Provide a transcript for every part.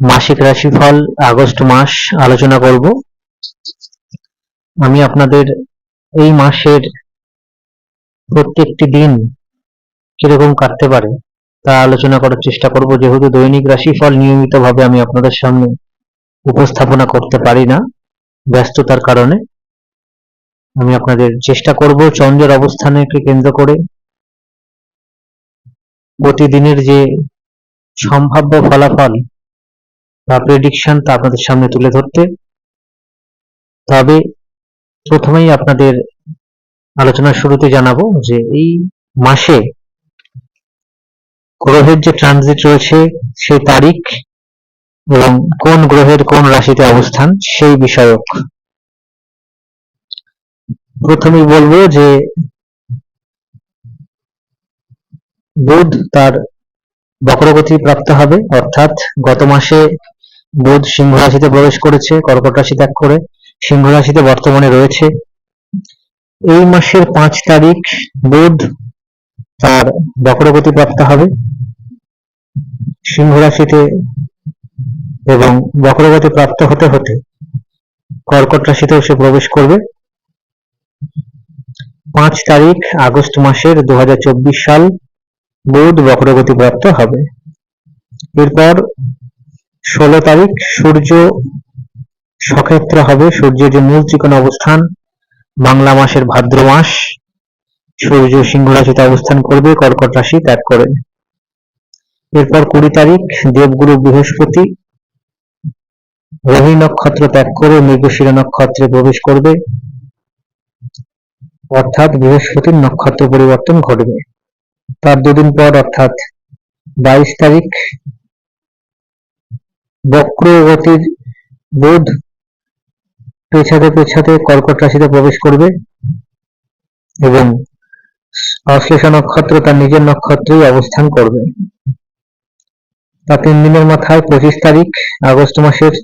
মাসিক রাশিফল আগস্ট মাস আলোচনা করব। আমি আপনাদের এই মাসের প্রত্যেকটি দিন কীরকম কাটতে পারে তা আলোচনা করার চেষ্টা করব। যেহেতু দৈনিক রাশিফল নিয়মিতভাবে আমি আপনাদের সামনে উপস্থাপনা করতে পারি না ব্যস্ততার কারণে। আমি আপনাদের চেষ্টা করব চন্দ্রের অবস্থানকে কেন্দ্র করে প্রতিদিনের যে সম্ভাব্য ফলাফল বা প্রেডিকশন তা আপনাদের সামনে তুলে ধরতে। তবে প্রথমেই আপনাদের আলোচনার শুরুতে জানাব যে এই মাসে গ্রহের যে ট্রানজিট রয়েছে, সেই তারিখ এবং কোন গ্রহের কোন রাশিতে অবস্থান, সেই বিষয়ক প্রথমেই বলব যে বুধ তার বক্রগতি প্রাপ্ত হবে, অর্থাৎ গত মাসে বুধ সিংহ রাশিতে প্রবেশ করেছে, কর্কট রাশি ত্যাগ করে সিংহ রাশিতে বর্তমানে রয়েছে। এই মাসের পাঁচ তারিখ বুধ তার বক্রগতি প্রাপ্ত হবে। সিংহ রাশিতে এবং বক্রগতি প্রাপ্ত হতে হতে কর্কট রাশিতেও সে প্রবেশ করবে। পাঁচ তারিখ আগস্ট মাসের দু হাজার চব্বিশ সাল বুধ বক্রগতি প্রাপ্ত হবে। এরপর ষোলো তারিখ, সূর্য সক্ষেত্র হবে। সূর্যের যে মূল ত্রিকোণ অবস্থান, বাংলা মাসের ভাদ্র মাস, সূর্য সিংহ রাশিতে অবস্থান করবে, কর্কট রাশি ত্যাগ করে এরপর কুড়ি তারিখ, দেবগুরু বৃহস্পতি রোহিণী নক্ষত্র ত্যাগ করে মৃগশিরা নক্ষত্রে প্রবেশ করবে। অর্থাৎ বৃহস্পতির নক্ষত্র পরিবর্তন ঘটবে। তার দুদিন পর, অর্থাৎ বাইশ তারিখ বক্রগতির বুধ পেছাতে পেছাতে কর্কট রাশিতে প্রবেশ করবে এবং অশ্লেষা নক্ষত্র তার নিজের নক্ষত্রেই অবস্থান করবে। তার তিন দিনের মাথায় পঁচিশ তারিখ, আগস্ট মাসের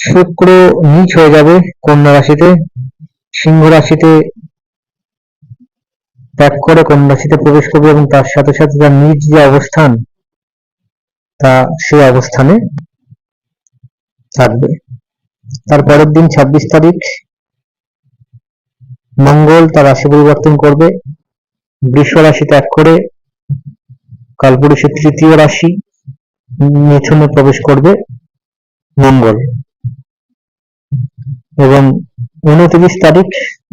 শুক্র নিচ হয়ে যাবে কন্যা রাশিতে, সিংহ রাশিতে ত্যাগ করে কন্যা রাশিতে প্রবেশ করবে এবং তার সাথে সাথে তার নিজ যে অবস্থান, তা সেই অবস্থানে থাকবে। তার পরের দিন ছাব্বিশ তারিখ, মঙ্গল তার রাশি পরিবর্তন করবে। বৃষ রাশি ত্যাগ করে কালপুরুষের তৃতীয় রাশি মিথুনে প্রবেশ করবে মঙ্গল। এবং উনত্রিশ তারিখ,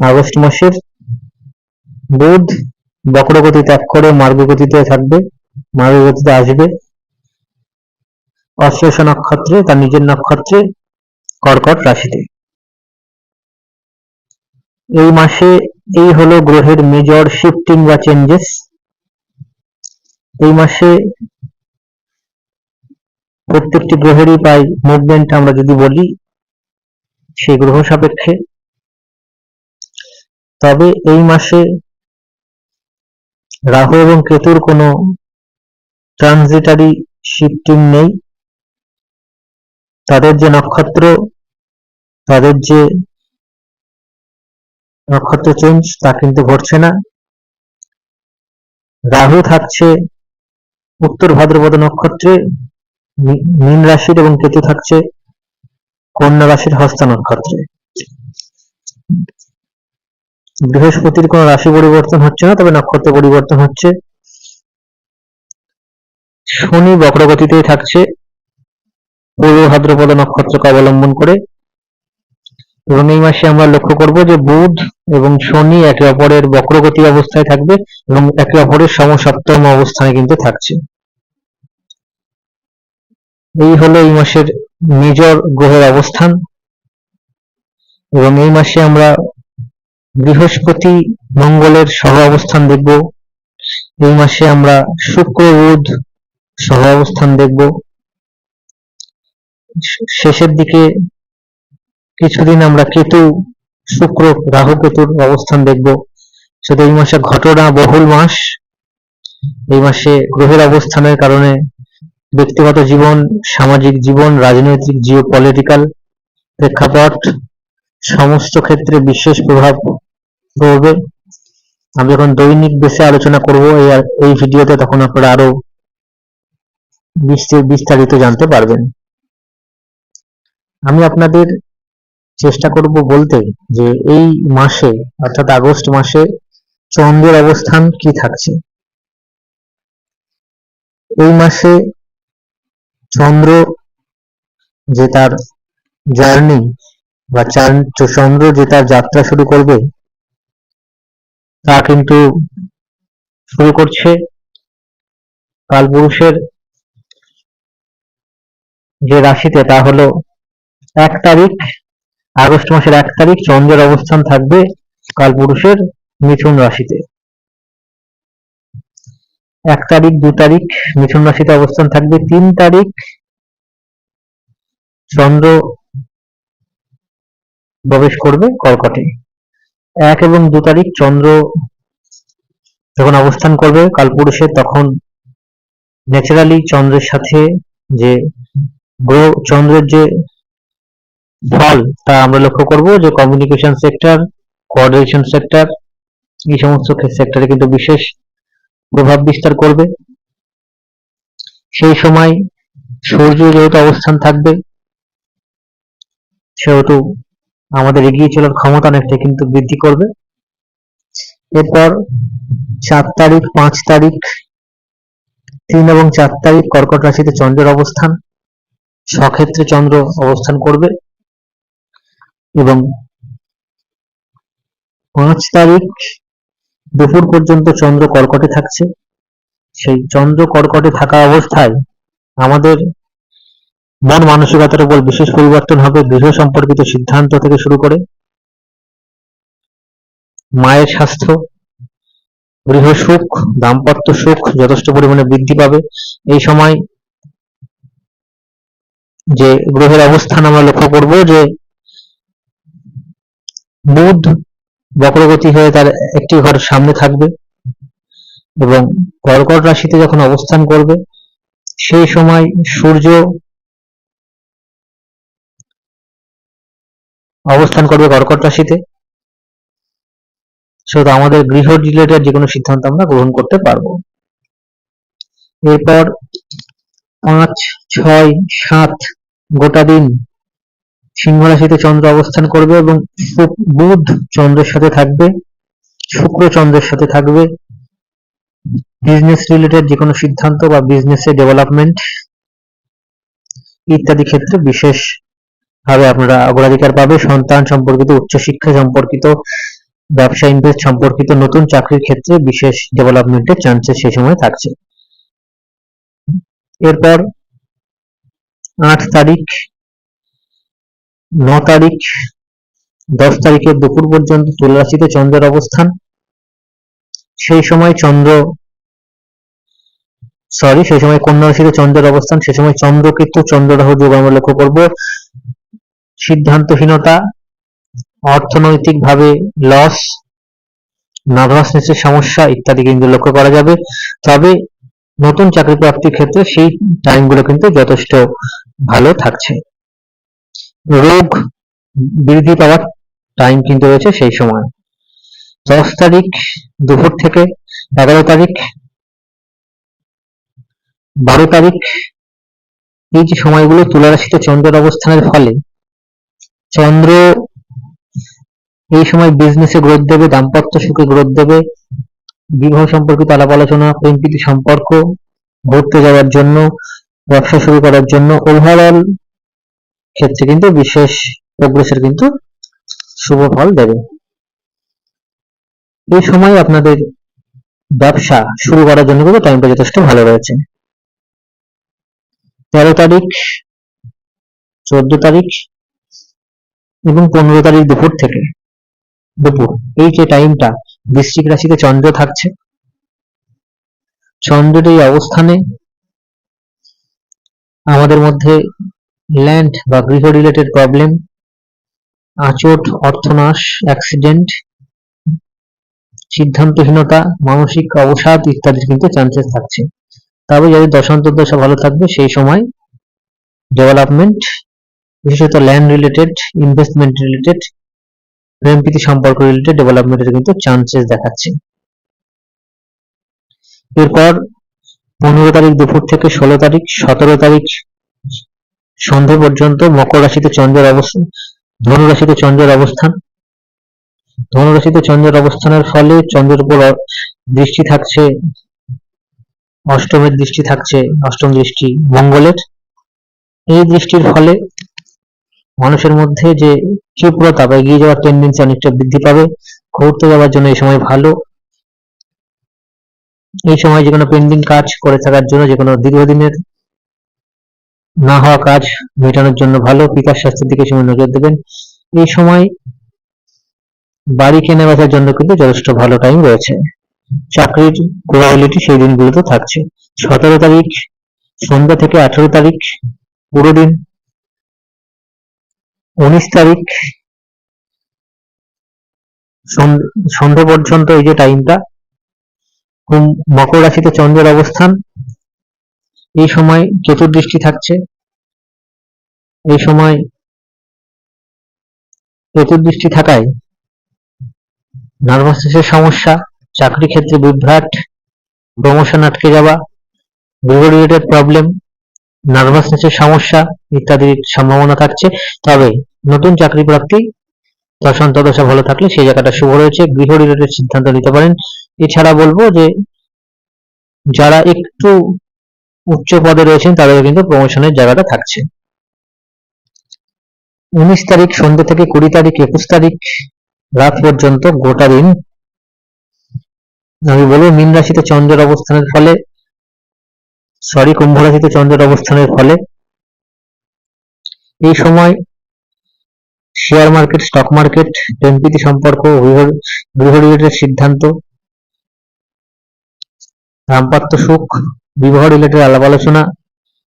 আগস্ট মাসের বুধ বক্রগতি ত্যাগ করে মার্গগতিতে থাকবে, মার্গগতিতে আসবে। অশ্লেষ নক্ষত্রে, তার নিজের নক্ষত্রে কর্কট রাশিতে। এই মাসে এই হলো গ্রহের মেজর শিফটিং বা চেঞ্জেস এই মাসে প্রত্যেকটি গ্রহেরই পাই মুভমেন্ট আমরা যদি বলি, সেই গ্রহ সাপেক্ষে। তবে এই মাসে রাহু এবং কেতুর কোনো ট্রানজিটারি শিফটিং নেই। তাদের যে নক্ষত্র, তাদের যে নক্ষত্র চেঞ্জ তা কিন্তু ঘটছে না। রাহু থাকছে উত্তর ভাদ্রপদ নক্ষত্রে মীন রাশির এবং কেতু থাকছে কন্যা রাশির হস্ত নক্ষত্রে। বৃহস্পতির কোনো রাশি পরিবর্তন হচ্ছে না, তবে নক্ষত্র পরিবর্তন হচ্ছে। শনি বক্রগতিতেই থাকছে। পূর্ব ভাদ্রপদ নক্ষত্রকে অবলম্বন করে। এবং এই মাসে আমরা লক্ষ্য করব যে বুধ এবং শনি একে অপরের বক্রগতি অবস্থায় থাকবে এবং একে অপরের সমসপ্তম অবস্থানে কিন্তু থাকছে। এই হলো এই মাসের মেজর গ্রহের অবস্থান। এবং এই মাসে আমরা বৃহস্পতি মঙ্গলের সহ অবস্থান দেখব। এই মাসে আমরা শুক্র বুধ সহ অবস্থান দেখব। শেষের দিকে কিছুদিন আমরা কেতু, শুক্র, রাহু কেতুর অবস্থান দেখব। শুধু এই মাসে ঘটনা বহুল মাস। এই মাসে গ্রহের অবস্থানের কারণে ব্যক্তিগত জীবন, সামাজিক জীবন, রাজনৈতিক জিও পলিটিক্যাল প্রেক্ষাপট সমস্ত ক্ষেত্রে বিশেষ প্রভাব পড়বে। আমি যখন দৈনিক বেসে আলোচনা করব, এই ভিডিওতে তখন আপনারা আরও বিস্তার- বিস্তারিত জানতে পারবেন। আমি আপনাদের চেষ্টা করব বলতে যে এই মাসে, অর্থাৎ আগস্ট মাসে চন্দ্রের অবস্থান কি থাকছে। এই মাসে চন্দ্র যে তার জার্নি বা চান- চন্দ্র যে তার যাত্রা শুরু করবে, তা কিন্তু শুরু করছে কালপুরুষের যে রাশিতে, তা হলো এক তারিখ, আগস্ট মাসের এক তারিখ, চন্দ্রের অবস্থান থাকবে কালপুরুষের মিথুন রাশিতে। এক তারিখ, দু তারিখ, মিথুন রাশিতে অবস্থান থাকবে তিন তারিখ, চন্দ্র প্রবেশ করবে কর্কটে এক এবং দু তারিখ, চন্দ্র যখন অবস্থান করবে কালপুরুষে, তখন ন্যাচারালি চন্দ্রের সাথে যে গ্রহ, চন্দ্রের যে ফল তা আমরা লক্ষ্য করব যে কমিউনিকেশন সেক্টর কোঅর্ডিনেশন সেক্টর এই সমস্ত সেক্টরে কিন্তু বিশেষ প্রভাব বিস্তার করবে। সেই সময় সূর্য যেহেতু অবস্থান থাকবে, সেহেতু আমাদের এগিয়ে চলার ক্ষমতা অনেকটা কিন্তু বৃদ্ধি করবে। এরপর চার তারিখ, পাঁচ তারিখ, তিন এবং চার তারিখ কর্কট রাশিতে চন্দ্রের অবস্থান স্বক্ষেত্রে চন্দ্র অবস্থান করবে। এবং পাঁচ তারিখ দুপুর পর্যন্ত চন্দ্র কর্কটে থাকছে। সেই চন্দ্র কর্কটে থাকা অবস্থায় আমাদের মন মানসিকতার উপর বিশেষ পরিবর্তন হবে, গৃহ সম্পর্কিত সিদ্ধান্ত থেকে শুরু করে মায়ের স্বাস্থ্য, গৃহ সুখ, দাম্পত্য সুখ যথেষ্ট পরিমাণে বৃদ্ধি পাবে। এই সময় যে গ্রহের অবস্থান আমরা লক্ষ্য করব যে বুধ বক্রগতি হয়ে তার একটি ঘর সামনে থাকবে এবং কর্কট রাশিতে যখন অবস্থান করবে সেই সময় সূর্য অবস্থান করবে কর্কট রাশিতে। সেহেতু আমাদের গৃহ রিলেটেড যে কোনো সিদ্ধান্ত আমরা গ্রহণ করতে পারব। এরপর পাঁচ, ছয়, সাত, গোটা দিন সিংহ রাশিতে চন্দ্র অবস্থান করবে এবং বুধ চন্দ্রের সাথে থাকবে, শুক্র চন্দ্রের সাথে থাকবে। বিজনেস রিলেটেড যে কোনো সিদ্ধান্ত বা বিজনেসের ডেভেলপমেন্ট ইত্যাদি ক্ষেত্রে বিশেষ ভাবে আপনারা অগ্রাধিকার পাবে। সন্তান সম্পর্কিত, উচ্চশিক্ষা সম্পর্কিত, ব্যবসা ইনভেস্ট সম্পর্কিত, নতুন চাকরির ক্ষেত্রে বিশেষ ডেভেলপমেন্টের চান্সেস সেই সময় থাকছে। এরপর আট তারিখ ন তারিখ, দশ তারিখের দুপুর পর্যন্ত তুলা রাশিতে চন্দ্রের অবস্থান। সেই সময় চন্দ্র সরি সেই সময় কন্যা রাশিতে চন্দ্রের অবস্থান সেই সময় চন্দ্রকেতু চন্দ্ররাহু যোগ আমরা লক্ষ্য করব। সিদ্ধান্তহীনতা অর্থনৈতিক ভাবে লস নার্ভাসনেসের সমস্যা ইত্যাদি কিন্তু লক্ষ্য করা যাবে। তবে নতুন চাকরি প্রাপ্তির ক্ষেত্রে সেই টাইমগুলো কিন্তু যথেষ্ট ভালো থাকছে। রোগ বৃদ্ধি পাওয়ার টাইম কিন্তু রয়েছে সেই সময়। দশ তারিখ দুপুর থেকে এগারো তারিখ, বারো তারিখ এই যে সময়গুলো তুলা রাশিতে চন্দ্রের অবস্থানের ফলে, চন্দ্র এই সময় বিজনেসে গ্রোথ দেবে, দাম্পত্য সুখে গ্রোথ দেবে, বিবাহ সম্পর্কিত আলাপ আলোচনা প্রেম সম্পর্ক, ঘুরতে যাওয়ার জন্য, ব্যবসা শুরু করার জন্য ওভারঅল ক্ষেত্রে কিন্তু বিশেষ প্রোগ্রেসের কিন্তু শুভ ফল দেবে। এই সময় আপনাদের ব্যবসা শুরু করার জন্য কিন্তু টাইমটা যথেষ্ট ভালো রয়েছে। তেরো তারিখ, চোদ্দ তারিখ এবং পনেরো তারিখ দুপুর থেকে দুপুর। এই যে টাইমটা বৃশ্চিক রাশিতে চন্দ্র থাকছে। চন্দ্রের এই অবস্থানে আমাদের মধ্যে ল্যান্ড বা গৃহ রিলেটেড প্রবলেম আচট, অর্থনাশ অ্যাক্সিডেন্ট সিদ্ধান্তহীনতা, মানসিক অবসাদ ইত্যাদির কিন্তু চান্সেস থাকছে। তবে যাদের দশান্তর দশা ভালো থাকবে, সেই সময় ডেভেলপমেন্ট বিশেষত ল্যান্ড রিলেটেড ইনভেস্টমেন্ট রিলেটেড প্রেম প্রীতি সম্পর্ক রিলেটেড ডেভেলপমেন্টের কিন্তু চান্সেস দেখাচ্ছে। এরপর পনেরো তারিখ দুপুর থেকে ষোলো তারিখ, সতেরো তারিখ সন্ধ্যা পর্যন্ত মকর রাশিতে চন্দ্রের অবস্থান, ধনু রাশিতে চন্দ্রের অবস্থান। ধনু রাশিতে চন্দ্রের অবস্থানের ফলে চন্দ্রের উপর দৃষ্টি থাকছে, অষ্টমের দৃষ্টি থাকছে, অষ্টম দৃষ্টি মঙ্গলের। এই দৃষ্টির ফলে মানুষের মধ্যে যে ক্ষিপ্রতা বা এগিয়ে যাওয়ার টেন্ডেন্সি অনেকটা বৃদ্ধি পাবে। ঘুরতে যাওয়ার জন্য এই সময় ভালো। এই সময় যে কোনো পেন্ডিং কাজ করে থাকার জন্য যে কোনো দীর্ঘদিনের না হওয়া কাজ মেটানোর জন্য ভালো, পিতার স্বাস্থ্যের দিকে সময় নজর দেবেন। এই সময় বাড়ি কেনা বেচার জন্য কিন্তু যথেষ্ট ভালো টাইম রয়েছে। চাকরির প্রবাবিলিটি সেই দিনগুলোতে থাকছে। সতেরো তারিখ, সন্ধ্যা থেকে আঠেরো তারিখ, পুরো দিন। উনিশ তারিখ সন্ধে- সন্ধে পর্যন্ত এই যে টাইমটা মকর রাশিতে চন্দ্রের অবস্থান। এই সময় কেতুর দৃষ্টি থাকছে। এই সময় কেতুর দৃষ্টি থাকায় নার্ভাসনেসের সমস্যা, চাকরি ক্ষেত্রে বিভ্রাট প্রমোশন আটকে যাওয়া রিলেটেড প্রবলেম নার্ভাসনেসের সমস্যা ইত্যাদির সম্ভাবনা থাকছে। তবে নতুন চাকরি প্রাপ্তি দশান্ত দশা ভালো থাকলে সেই জায়গাটা শুভ রয়েছে। গৃহ রিলেটেড সিদ্ধান্ত নিতে পারেন। এছাড়া বলব যে যারা একটু উচ্চ পদে রয়েছেন তাদের কিন্তু প্রমোশনের জায়গাটা থাকছে। উনিশ তারিখ সন্ধ্যে থেকে কুড়ি তারিখ, একুশ তারিখ রাত পর্যন্ত গোটা দিন আমি বলব মীন রাশিতে চন্দ্রের অবস্থানের ফলে, সরি, কুম্ভ রাশিতে চন্দ্রের অবস্থানের ফলে, এই সময় শেয়ার মার্কেট স্টক মার্কেট প্রেমপ্রীতি সম্পর্ক, গৃহ সিদ্ধান্ত, দাম্পত্য সুখ বিবাহ রিলেটেড আলাপ আলোচনা,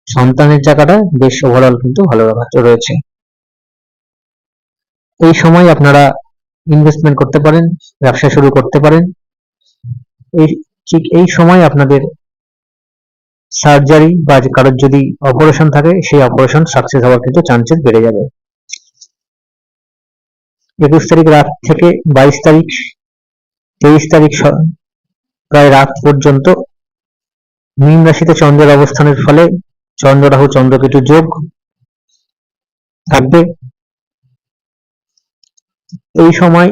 সন্তানের জায়গাটা বেশ ওভারঅল কিন্তু ভালো রয়েছে। এই সময় আপনারা ইনভেস্টমেন্ট করতে পারেন, ব্যবসা শুরু করতে পারেন। এই ঠিক এই সময় আপনাদের সার্জারি বা কারোর যদি অপারেশন থাকে, সেই অপারেশন সাকসেস হওয়ার কিন্তু চান্সেস বেড়ে যাবে। একুশ তারিখ রাত থেকে বাইশ তারিখ, তেইশ তারিখ প্রায় রাত পর্যন্ত মীন রাশিতে চন্দ্রের অবস্থানের ফলে চন্দ্র চন্দ্রকেতু যোগ থাকবে। এই সময়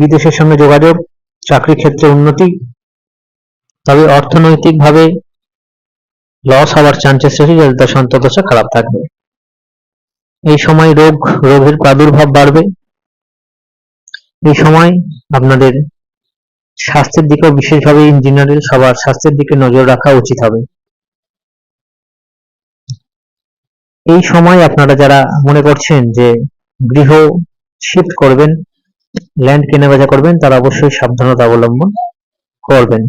বিদেশের সঙ্গে যোগাযোগ, চাকরি ক্ষেত্রে উন্নতি, তবে অর্থনৈতিকভাবে লস হওয়ার চান্সেস রয়েছে যাদের দশা অন্তর্দশা খারাপ থাকবে। এই সময় রোগ, রোগের প্রাদুর্ভাব বাড়বে। এই সময় আপনাদের স্বাস্থ্যের দিকেও বিশেষভাবে ইন জেনারেল সবার স্বাস্থ্যের দিকে নজর রাখা উচিত হবে। এই সময় আপনারা যারা মনে করছেন যে গৃহ শিফট করবেন ল্যান্ড কেনাবেচা করবেন, তারা অবশ্যই সাবধানতা অবলম্বন করবেন।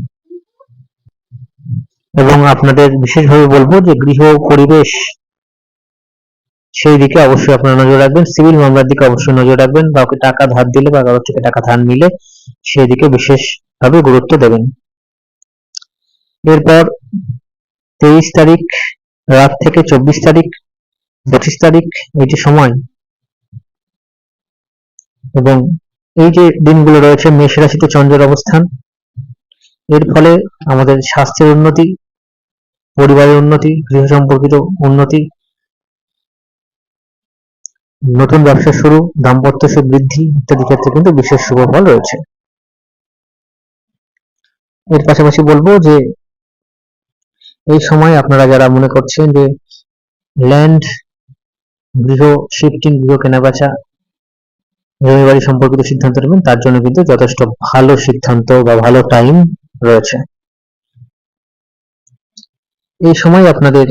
এবং আপনাদের বিশেষভাবে বলব যে গৃহ পরিবেশ সেই দিকে অবশ্যই আপনারা নজর রাখবেন। সিভিল মামলার দিকে অবশ্যই নজর রাখবেন। কাউকে টাকা ধার দিলে বা কারোর থেকে টাকা ধার নিলে সেই দিকে বিশেষভাবে গুরুত্ব দেবেন। এরপর তেইশ তারিখ রাত থেকে চব্বিশ তারিখ, পঁচিশ তারিখ, এই যে সময় এবং এই যে দিনগুলো রয়েছে, মেষ রাশিতে চন্দ্রের অবস্থান, এর ফলে আমাদের স্বাস্থ্যের উন্নতি, পরিবারের উন্নতি, গৃহ সম্পর্কিত উন্নতি নতুন ব্যবসা শুরু, দাম্পত্য সুখ বৃদ্ধি ইত্যাদি ক্ষেত্রে কিন্তু বিশেষ শুভ ফল রয়েছে। এর পাশাপাশি বলব যে, এই সময় আপনারা যারা মনে করছেন যে ল্যান্ড গৃহ শিফটিং গৃহ কেনাবেচা জমি বাড়ি সম্পর্কিত সিদ্ধান্ত নেবেন, তার জন্য কিন্তু যথেষ্ট ভালো সিদ্ধান্ত বা ভালো টাইম রয়েছে। এই সময় আপনাদের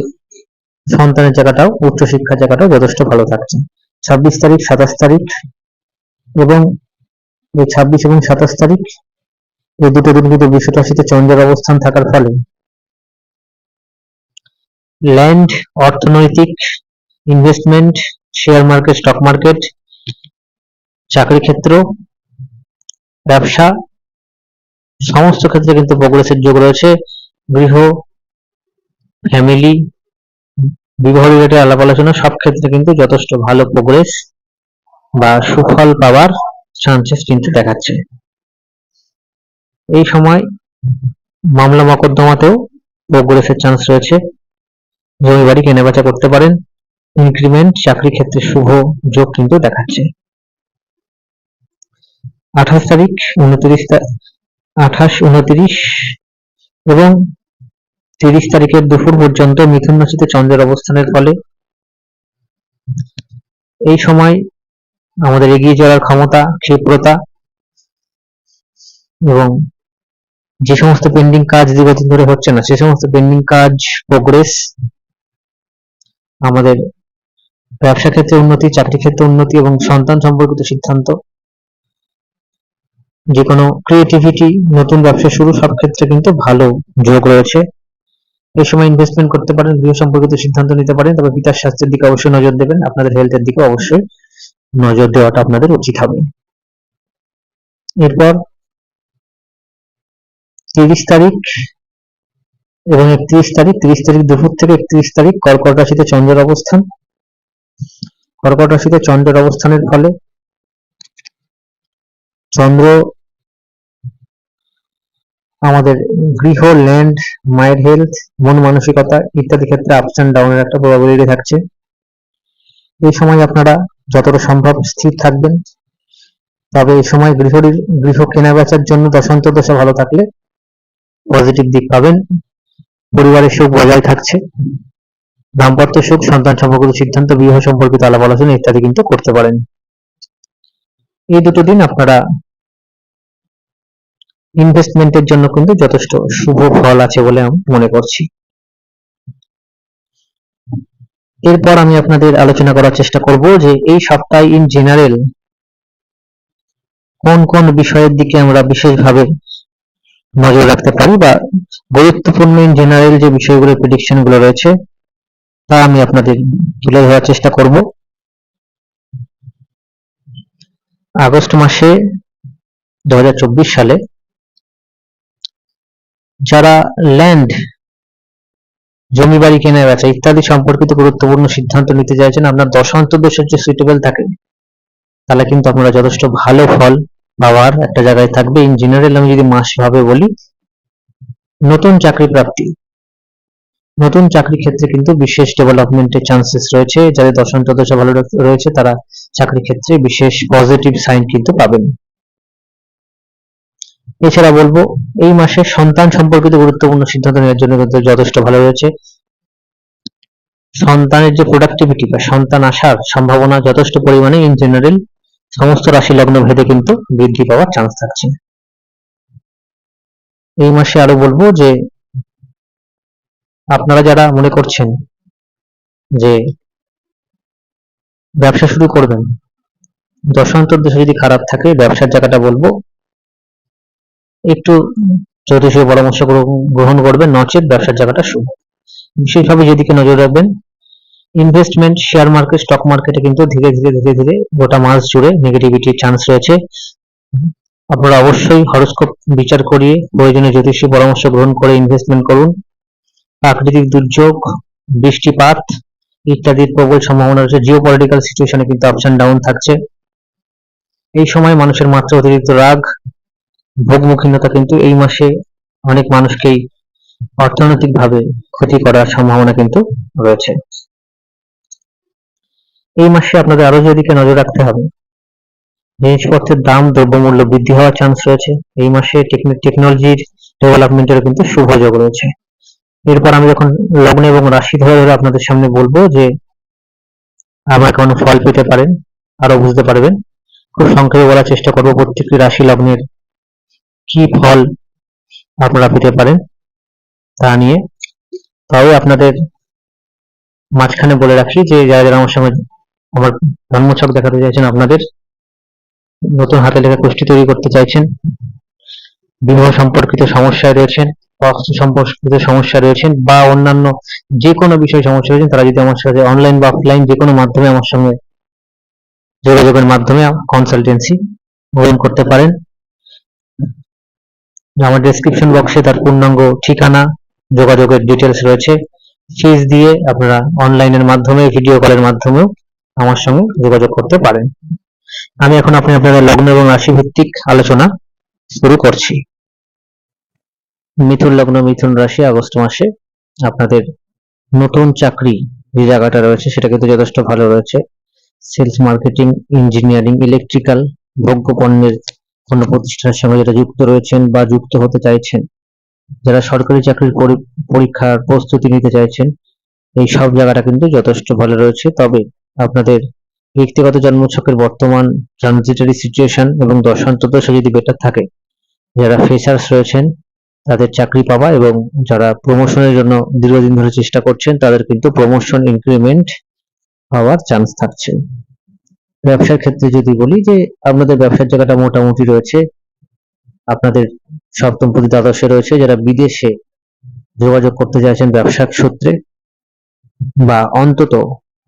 সন্তানের জায়গাটাও, উচ্চশিক্ষার জায়গাটাও যথেষ্ট ভালো থাকছে। ছাব্বিশ তারিখ, সাতাশ তারিখ এবং এই ছাব্বিশ এবং সাতাশ তারিখ এই দুটো দিন কিন্তু বিশ্ব রাশিতে চন্দ্রের অবস্থান থাকার ফলে। ল্যান্ড, অর্থনৈতিক, investment, share market, stock market, চাকরি ক্ষেত্র, ব্যবসা, সমস্ত ক্ষেত্রে কিন্তু প্রোগ্রেসের যোগ রয়েছে। গৃহ, ফ্যামিলি বিবাহ রিলেটেড আলাপ আলোচনা, সব ক্ষেত্রে কিন্তু যথেষ্ট ভালো প্রোগ্রেস বা সুফল পাওয়ার চান্সেস কিন্তু দেখাচ্ছে। এই সময় মামলা মকদ্দমাতেও প্রোগ্রেসের চান্স রয়েছে। জমি বাড়ি কেনাবেচা করতে পারেন। ইনক্রিমেন্ট চাকরি ক্ষেত্রে শুভ যোগ কিন্তু দেখাচ্ছে। আঠাশ তারিখ, উনত্রিশ আঠাশ, উনত্রিশ এবং তিরিশ তারিখের দুপুর পর্যন্ত মিথুন রাশিতে চন্দ্রের অবস্থানের ফলে এই সময় আমাদের এগিয়ে যাওয়ার ক্ষমতা, ক্ষিপ্রতা এবং যে সমস্ত পেন্ডিং কাজ দীর্ঘদিন ধরে হচ্ছে না, সে সমস্ত পেন্ডিং কাজ প্রোগ্রেস আমাদের ব্যবসা ক্ষেত্রে উন্নতি, চাকরি ক্ষেত্রে উন্নতি এবং সন্তান সম্পর্কিত সিদ্ধান্ত যে কোনো ক্রিয়েটিভিটি নতুন ব্যবসা শুরু, সব ক্ষেত্রে কিন্তু ভালো যোগ রয়েছে। এই সময় ইনভেস্টমেন্ট করতে পারেন, গৃহ সম্পর্কিত সিদ্ধান্ত নিতে পারেন, তবে পিতার স্বাস্থ্যের দিকে অবশ্যই নজর দেবেন, আপনাদের হেলথের দিকে অবশ্যই নজর দেওয়াটা আপনাদের উচিত হবে। এরপর তিরিশ তারিখ এবং একত্রিশ তারিখ, তিরিশ তারিখ দুপুর থেকে একত্রিশ তারিখ কর্কট রাশিতে চন্দ্রের অবস্থান। কর্কট রাশিতে চন্দ্রের অবস্থানের ফলে চন্দ্র আমাদের গৃহ ল্যান্ড মায়ের হেলথ মন মানসিকতা ইত্যাদি ক্ষেত্রে আপস অ্যান্ড ডাউনের একটা প্রবাবিলিটি থাকছে। এই সময় আপনারা যতটা সম্ভব স্থির থাকবেন। তবে এই সময় গৃহ গৃহ কেনা বেচার জন্য দশান্ত দশা ভালো থাকলে পজিটিভ দিক পাবেন। পরিবারের সুখ বজায় থাকছে। দাম্পত্য সুখ, সন্তান সম্পর্কিত সিদ্ধান্ত, বিবাহ সম্পর্কিত আলাপ আলোচনা ইত্যাদি কিন্তু করতে পারেন। এই দুটো দিন আপনারা ইনভেস্টমেন্টের জন্য কিন্তু যথেষ্ট শুভ ফল আছে বলে আমি মনে করছি। এরপর আমি আপনাদের আলোচনা করার চেষ্টা করব যে এই সপ্তাহে ইন জেনারেল কোন কোন বিষয়ের দিকে আমরা বিশেষভাবে নজর রাখতে পারি বা গুরুত্বপূর্ণ ইন জেনারেল যে বিষয়গুলো প্রেডিকশনগুলো রয়েছে, তা আমি আপনাদের তুলে ধরার চেষ্টা করব। আগস্ট মাসে দুহাজার চব্বিশ সালে যারা ল্যান্ড জমি বাড়ি কেনা বেচা, ইত্যাদি সম্পর্কিত গুরুত্বপূর্ণ সিদ্ধান্ত নিতে চাইছেন, আপনার দশান্ত দোষের যে সুইটেবল থাকে, তাহলে কিন্তু আপনারা যথেষ্ট ভালো ফল পাওয়ার একটা জায়গায় থাকবে। ইন জেনারেল আমি যদি মাস ভাবে বলি, নতুন চাকরি প্রাপ্তি, নতুন চাকরি ক্ষেত্রে কিন্তু বিশেষ ডেভেলপমেন্টের চান্সেস রয়েছে। যাদের দশান্ত দশা ভালো রয়েছে, তারা চাকরি ক্ষেত্রে বিশেষ পজিটিভ সাইন কিন্তু পাবেন। এছাড়া বলব, এই মাসে সন্তান সম্পর্কিত গুরুত্বপূর্ণ সিদ্ধান্ত নেওয়ার জন্য কিন্তু যথেষ্ট ভালো রয়েছে। সন্তানের যে প্রোডাক্টিভিটি বা সন্তান আসার সম্ভাবনা যথেষ্ট পরিমাণে ইন জেনারেল সমস্ত রাশি লগ্ন ভেদে কিন্তু বৃদ্ধি পাওয়ার চান্স থাকছে। এই মাসে আরও বলব যে, আপনারা যারা মনে করছেন যে ব্যবসা শুরু করবেন, দশান্তর দেশে যদি খারাপ থাকে, ব্যবসার জায়গাটা বলব একটু জ্যোতিষীয় পরামর্শ গ্রহণ করবেন নচেত ব্যবসার জায়গাটা শুভ। বিশেষভাবে যেদিকে নজর রাখবেন ইনভেস্টমেন্ট শেয়ার মার্কেট স্টক মার্কেটে কিন্তু ধীরে ধীরে ধীরে ধীরে গোটা মাস জুড়ে নেগেটিভিটির চান্স রয়েছে। আপনারা অবশ্যই হরস্কোপ বিচার করিয়ে প্রয়োজনীয় জ্যোতিষী পরামর্শ গ্রহণ করে ইনভেস্টমেন্ট করুন। প্রাকৃতিক দুর্যোগ, বৃষ্টিপাত ইত্যাদির প্রবল সম্ভাবনা রয়েছে। জিও পলিটিক্যাল সিচুয়েশনে কিন্তু আপস অ্যান্ড ডাউন থাকছে। এই সময় মানুষের মাত্রা অতিরিক্ত রাগ ভোগমুখীনতা কিন্তু এই মাসে অনেক মানুষকেই অর্থনৈতিকভাবে ক্ষতি করার সম্ভাবনা কিন্তু রয়েছে। এই মাসে আপনাদের আরও যেদিকে নজর রাখতে হবে, জিনিসপত্রের দাম, দ্রব্যমূল্য বৃদ্ধি হওয়ার চান্স রয়েছে। এই মাসে টেকনোলজির ডেভেলপমেন্টের কিন্তু শুভ রয়েছে। এরপর আমি যখন লগ্ন এবং রাশি ধরে ধরে আপনাদের সামনে বলব যে, আমার কেমন ফল পেতে পারেন আরও বুঝতে পারবেন, খুব সংক্ষেপে বলার চেষ্টা করব প্রত্যেকটি রাশি লগ্নের কি ফল আপনারা পেতে পারেন তা নিয়ে। তবে আপনাদের মাঝখানে বলে রাখি যে, যারা যারা আমার সঙ্গে আমার জন্মছক দেখাতে চাইছেন আপনাদের, নতুন হাতে লেখা কুষ্টি তৈরি করতে চাইছেন, বিবাহ সম্পর্কিত সমস্যায় রয়েছেন, অস্ত্র সম্পর্কিত সমস্যা রয়েছেন, বা অন্যান্য যে কোনো বিষয়ে সমস্যা রয়েছেন, তারা যদি আমার সাথে অনলাইন বা অফলাইন যে কোনো মাধ্যমে আমার সঙ্গে যোগাযোগের মাধ্যমে কনসালটেন্সি গ্রহণ করতে পারেন আমার ডেসক্রিপশন বক্সে তার পূর্ণাঙ্গ ঠিকানা, যোগাযোগের ডিটেলস রয়েছে। ফিস দিয়ে আপনারা অনলাইনের মাধ্যমে ভিডিও কলের মাধ্যমেও আমার সঙ্গে যোগাযোগ করতে পারেন। আমি এখন আপনি আপনাদের লগ্ন এবং রাশি ভিত্তিক আলোচনা শুরু করছি। মিথুন লগ্ন, মিথুন রাশি, আগস্ট মাসে আপনাদের নতুন চাকরি যে জায়গাটা রয়েছে, সেটা কিন্তু যথেষ্ট ভালো রয়েছে। সেলস মার্কেটিং ইঞ্জিনিয়ারিং ইলেকট্রিক্যাল ভোগ্য পণ্যের কোনো প্রতিষ্ঠানের সঙ্গে যারা যুক্ত রয়েছেন বা যুক্ত হতে চাইছেন, যারা সরকারি চাকরির পরীক্ষার প্রস্তুতি নিতে চাইছেন, এই সব জায়গাটা কিন্তু যথেষ্ট ভালো রয়েছে। তবে আপনাদের ব্যক্তিগত জন্মছকের বর্তমান ট্রানজিটারি সিচুয়েশন এবং দশান্তদশা যদি বেটার থাকে, যারা ফ্রেশার্স রয়েছেন, তাদের চাকরি পাওয়া এবং যারা প্রমোশনের জন্য দীর্ঘদিন ধরে চেষ্টা করছেন, তাদের কিন্তু প্রমোশন, ইনক্রিমেন্ট হওয়ার চান্স থাকছে। ব্যবসার ক্ষেত্রে যদি বলি যে আপনাদের ব্যবসার জায়গাটা মোটামুটি রয়েছে, আপনাদের সপ্তম প্রতি দ্বাদশে রয়েছে, যারা বিদেশে যোগাযোগ করতে চাইছেন ব্যবসার সূত্রে, বা অন্তত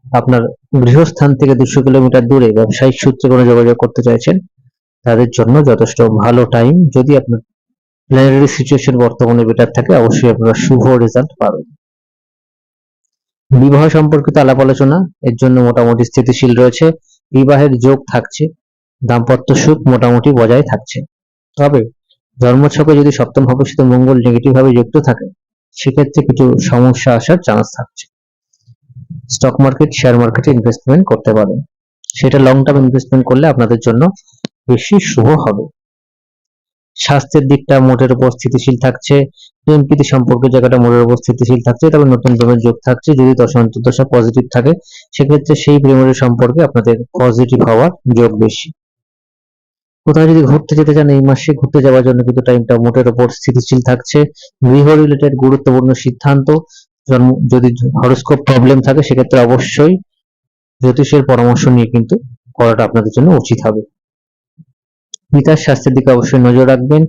আপনার গৃহস্থান থেকে দুশো কিলোমিটার দূরে ব্যবসায়িক সূত্রে কোনো যোগাযোগ করতে চাইছেন, তাদের জন্য যথেষ্ট ভালো টাইম। যদি আপনার প্ল্যানারি সিচুয়েশন বর্তমানে বেটার থাকে, অবশ্যই আপনারা শুভ রেজাল্ট পাবেন। বিবাহ সম্পর্কিত আলাপ আলোচনা, এর জন্য মোটামুটি স্থিতিশীল রয়েছে। বিবাহের যোগ থাকছে, দাম্পত্য সুখ মোটামুটি বজায় থাকছে। তবে জন্মছকে যদি সপ্তম ভাবের সাথে মঙ্গল নেগেটিভ ভাবে যুক্ত থাকে, সেক্ষেত্রে কিছু সমস্যা আসার চান্স থাকছে। স্টক মার্কেট শেয়ার মার্কেটে ইনভেস্টমেন্ট করতে পারেন। সেটা লং টার্ম ইনভেস্টমেন্ট করলে আপনাদের জন্য বেশি শুভ হবে। স্বাস্থ্যের দিকটা মোটের উপর স্থিতিশীল থাকছে প্রেম প্রীতি সম্পর্কের জায়গাটা মোটের উপর স্থিতিশীল থাকছে, তবে নতুন প্রেমের যোগ থাকছে, যদি দশা অন্তর্দশা পজিটিভ থাকে, সেক্ষেত্রে সেই প্রেমের সম্পর্কে আপনাদের পজিটিভ হওয়ার যোগ বেশি। কোথাও যদি ঘুরতে যেতে চান এই মাসে, ঘুরতে যাওয়ার জন্য কিন্তু টাইমটা মোটের উপর স্থিতিশীল থাকছে। গৃহ রিলেটেড গুরুত্বপূর্ণ সিদ্ধান্ত যদি হরস্কোপ প্রবলেম থাকে, সেক্ষেত্রে অবশ্যই জ্যোতিষের পরামর্শ নিয়ে কিন্তু করাটা আপনাদের জন্য উচিত হবে। পিতার স্বাস্থ্যের দিকে অবশ্যই নজর রাখবেন।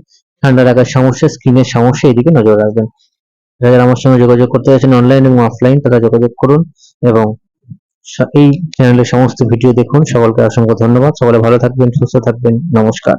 ঠান্ডা লাগার সমস্যা স্কিনের সমস্যা, এদিকে নজর রাখবেন। যারা আমার সঙ্গে যোগাযোগ করতে চাইছেন অনলাইন এবং অফলাইন তারা যোগাযোগ করুন এবং এই চ্যানেলের সমস্ত ভিডিও দেখুন। সকলকে অসংখ্য ধন্যবাদ। সকলে ভালো থাকবেন, সুস্থ থাকবেন। নমস্কার।